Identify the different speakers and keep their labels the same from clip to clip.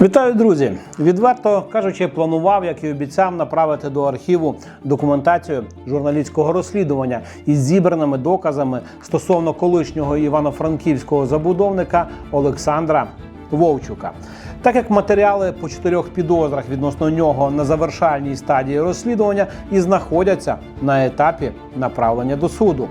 Speaker 1: Вітаю, друзі! Відверто кажучи, планував, як і обіцяв, направити до архіву документацію журналістського розслідування із зібраними доказами стосовно колишнього івано-франківського забудовника Олександра Вовчука. Так як матеріали по чотирьох підозрах відносно нього на завершальній стадії розслідування і знаходяться на етапі направлення до суду.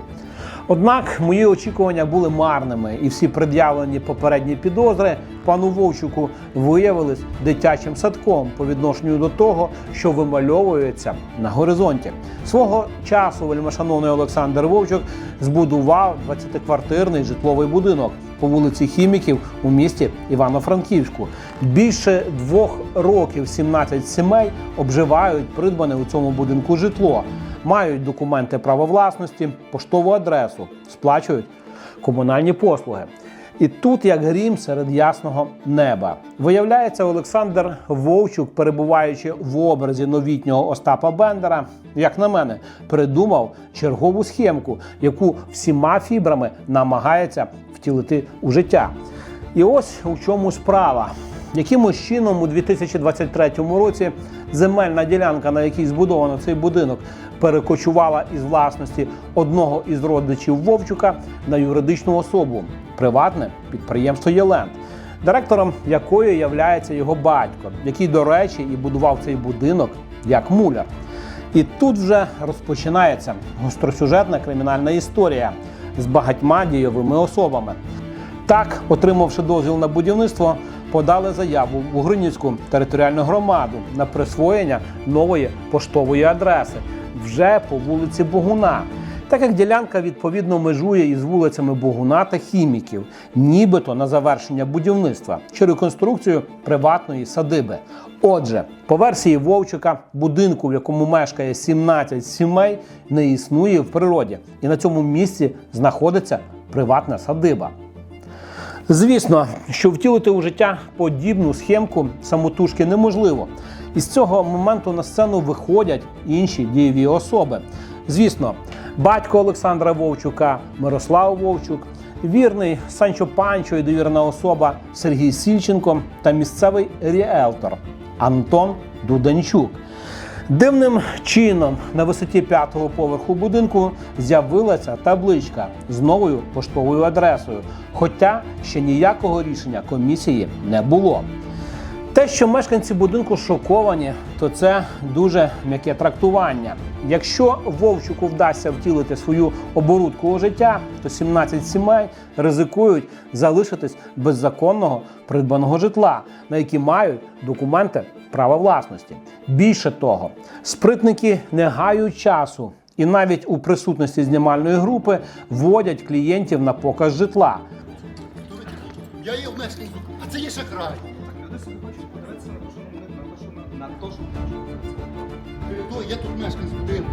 Speaker 1: Однак мої очікування були марними, і всі пред'явлені попередні підозри пану Вовчуку виявились дитячим садком по відношенню до того, що вимальовується на горизонті. Свого часу вельмишановний Олександр Вовчук збудував 20-квартирний житловий будинок по вулиці Хіміків у місті Івано-Франківську. Більше двох років 17 сімей обживають придбане у цьому будинку житло мають документи права власності, поштову адресу, сплачують комунальні послуги. І тут, як грім серед ясного неба, виявляється, Олександр Вовчук, перебуваючи в образі новітнього Остапа Бендера, як на мене, придумав чергову схемку, яку всіма фібрами намагається втілити у життя. І ось у чому справа. Якимось чином у 2023 році земельна ділянка, на якій збудовано цей будинок, перекочувала із власності одного із родичів Вовчука на юридичну особу приватне підприємство Єленд, директором якої являється його батько, який, до речі, і будував цей будинок як муляр. І тут вже розпочинається гостросюжетна кримінальна історія з багатьма дійовими особами. Так, отримавши дозвіл на будівництво, подали заяву в Угринівську територіальну громаду на присвоєння нової поштової адреси вже по вулиці Богуна. Так як ділянка відповідно межує із вулицями Богуна та Хіміків, нібито на завершення будівництва чи реконструкцію приватної садиби. Отже, по версії Вовчика, будинку, в якому мешкає 17 сімей, не існує в природі, і на цьому місці знаходиться приватна садиба. Звісно, що втілити у життя подібну схемку самотужки неможливо. І з цього моменту на сцену виходять інші дієві особи. Звісно, батько Олександра Вовчука, Мирослав Вовчук, вірний Санчо Панчо і довірна особа Сергій Сільченко та місцевий ріелтор Антон Дуданчук. Дивним чином на висоті п'ятого поверху будинку з'явилася табличка з новою поштовою адресою, хоча ще ніякого рішення комісії не було. Те, що мешканці будинку шоковані, то це дуже м'яке трактування. Якщо Вовчуку вдасться втілити свою оборудку у життя, то 17 сімей ризикують залишитись без законного придбаного житла, на які мають документи права власності. Більше того, спритники не гають часу і навіть у присутності знімальної групи вводять клієнтів на показ житла.
Speaker 2: Я є мешканець, а це є шахрай.
Speaker 3: На те, що на- на те, що кажуть.
Speaker 2: Ну, я тут мешканець будинку.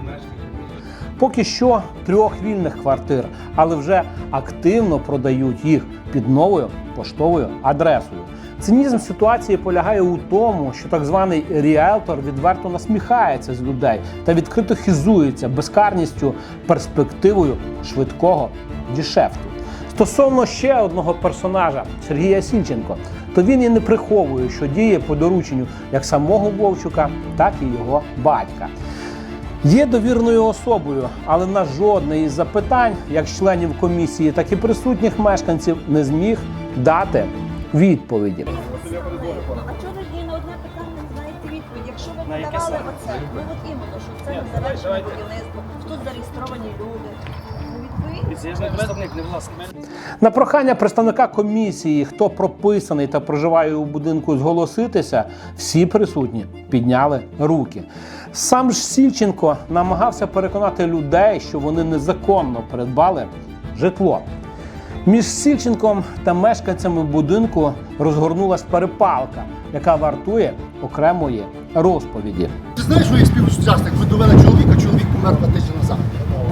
Speaker 1: Поки що трьох вільних квартир, але вже активно продають їх під новою поштовою адресою. Цинізм ситуації полягає у тому, що так званий ріелтор відверто насміхається з людей та відкрито хизується безкарністю, перспективою швидкого дішефту. Стосовно ще одного персонажа Сергія Сільченко, то він і не приховує, що діє по дорученню як самого Вовчука, так і його батька. Є довірною особою, але на жодне із запитань, як членів комісії, так і присутніх мешканців, не зміг дати відповіді.
Speaker 4: А чого ви ні на одне питання не знаєте відповідь? Якщо ви подавали оце, ну от іменно, що це не завершено будівництво, тут зареєстровані люди.
Speaker 1: На прохання представника комісії, хто прописаний та проживає у будинку, зголоситися, всі присутні підняли руки. Сам ж Сільченко намагався переконати людей, що вони незаконно придбали житло. Між Сільченком та мешканцями будинку розгорнулась перепалка, яка вартує окремої розповіді.
Speaker 2: Ти знаєш, що є співучасник? Ви довели чоловіка, чоловік помер назад.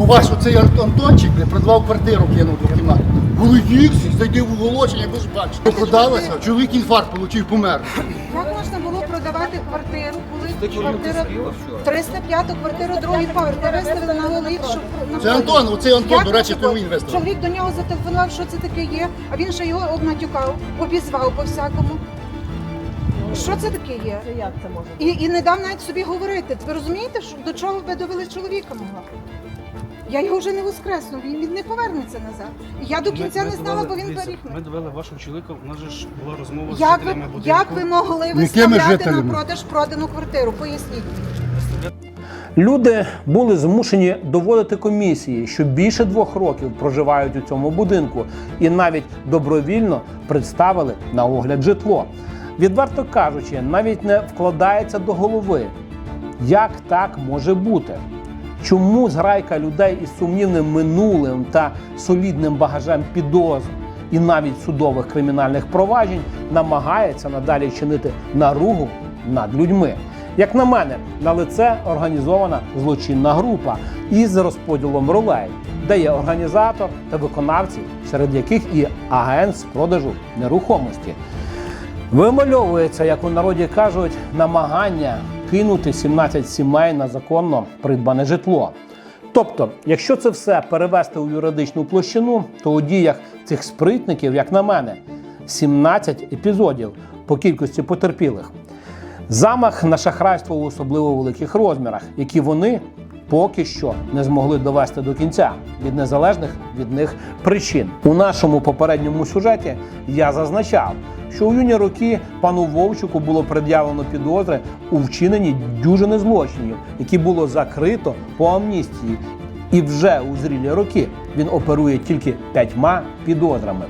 Speaker 2: Бо ваш оцей Антончик бля, придбав квартиру, кинув до кімнати. Були їхсі, зайди в оголошення, ви ж бачите. Продалося, чоловік інфаркт отримав, помер.
Speaker 5: Як можна було продавати квартиру, коли квартира 305 квартиру, другий поверх, де виставили на голів, щоб
Speaker 2: Це Антон, оцей Антон, до речі, то він виставив.
Speaker 5: Чоловік до нього зателефонував, що це таке є, а він ще його обнатюкав, обізвав по всякому. Що це таке є?
Speaker 4: Це як це може?
Speaker 5: І, і не дав навіть собі говорити. Ви розумієте, що до чого ви довели чоловіка мого? Я його вже не воскресну, він, він не повернеться назад. І я до кінця
Speaker 3: ми
Speaker 5: не знала,
Speaker 3: довели-
Speaker 5: бо він
Speaker 3: дивіться,
Speaker 5: беріг
Speaker 3: Ми
Speaker 5: мене.
Speaker 3: довели вашого чоловіка, у нас же ж була розмова з
Speaker 5: Як ви,
Speaker 3: жителями будинку.
Speaker 5: як ви могли виставляти на
Speaker 2: жителями?
Speaker 5: продаж продану квартиру? Поясніть.
Speaker 1: Люди були змушені доводити комісії, що більше двох років проживають у цьому будинку, і навіть добровільно представили на огляд житло. Відверто кажучи, навіть не вкладається до голови, як так може бути. Чому зграйка людей із сумнівним минулим та солідним багажем підозр і навіть судових кримінальних проваджень намагається надалі чинити наругу над людьми? Як на мене, на лице організована злочинна група із розподілом ролей, де є організатор та виконавці, серед яких і агент з продажу нерухомості. Вимальовується, як у народі кажуть, намагання кинути 17 сімей на законно придбане житло. Тобто, якщо це все перевести у юридичну площину, то у діях цих спритників, як на мене, 17 епізодів по кількості потерпілих. Замах на шахрайство у особливо великих розмірах, які вони поки що не змогли довести до кінця від незалежних від них причин. У нашому попередньому сюжеті я зазначав, що у юні роки пану Вовчуку було пред'явлено підозри у вчиненні дюжини злочинів, які було закрито по амністії. І вже у зрілі роки він оперує тільки п'ятьма підозрами.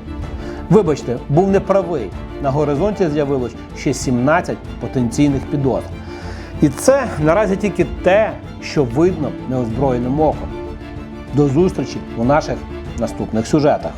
Speaker 1: Вибачте, був неправий. На горизонті з'явилось ще 17 потенційних підозр. І це наразі тільки те, що видно неозброєним оком. До зустрічі у наших наступних сюжетах.